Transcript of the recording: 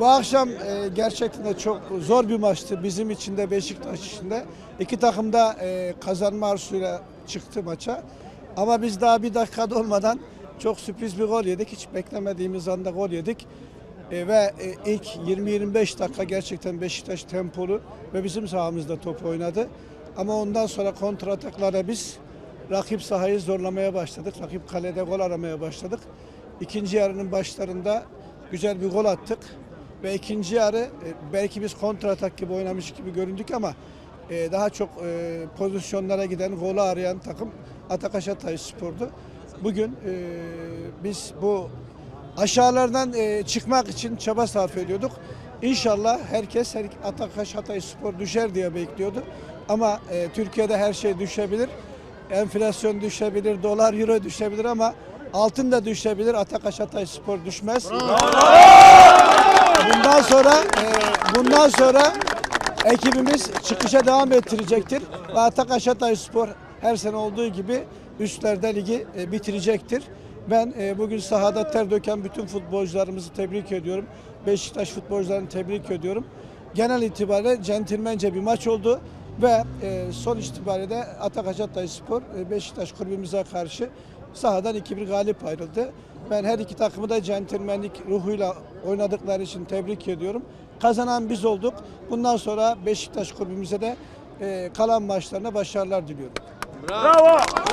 bu akşam e, gerçekten de çok zor bir maçtı bizim için de Beşiktaş için de. İki takım da e, kazanma arzusuyla çıktı maça. Ama biz daha bir dakikada olmadan çok sürpriz bir gol yedik. Hiç beklemediğimiz anda gol yedik. E, ve e, ilk 20-25 dakika gerçekten Beşiktaş tempolu ve bizim sahamızda top oynadı. Ama ondan sonra kontrataklara biz rakip sahayı zorlamaya başladık. Rakip kalede gol aramaya başladık. İkinci yarının başlarında güzel bir gol attık. Ve ikinci yarı e, belki biz kontratak gibi oynamış gibi göründük ama e, daha çok e, pozisyonlara giden, golü arayan takım Atakaş Hatay Spor'du. Bugün biz bu aşağılardan çıkmak için çaba sarf ediyorduk. İnşallah herkes her, Atakaş Hatay Spor düşer diye bekliyordu. Ama e, Türkiye'de her şey düşebilir. Enflasyon düşebilir, dolar, euro düşebilir ama altın da düşebilir. Atakaş Hatay Spor düşmez. Bundan sonra e, bundan sonra ekibimiz çıkışa devam ettirecektir. Ve Atakaş Spor her sene olduğu gibi üstlerde ligi e, bitirecektir. Ben e, bugün sahada ter döken bütün futbolcularımızı tebrik ediyorum. Beşiktaş futbolcularını tebrik ediyorum. Genel itibariyle centilmence bir maç oldu ve son itibariyle de Atakaş Hatay Spor Beşiktaş kulübümüze karşı sahadan 2-1 galip ayrıldı. Ben her iki takımı da centilmenlik ruhuyla oynadıkları için tebrik ediyorum. Kazanan biz olduk. Bundan sonra Beşiktaş kulübümüze de e, kalan maçlarına başarılar diliyorum. Bravo. Başkanım.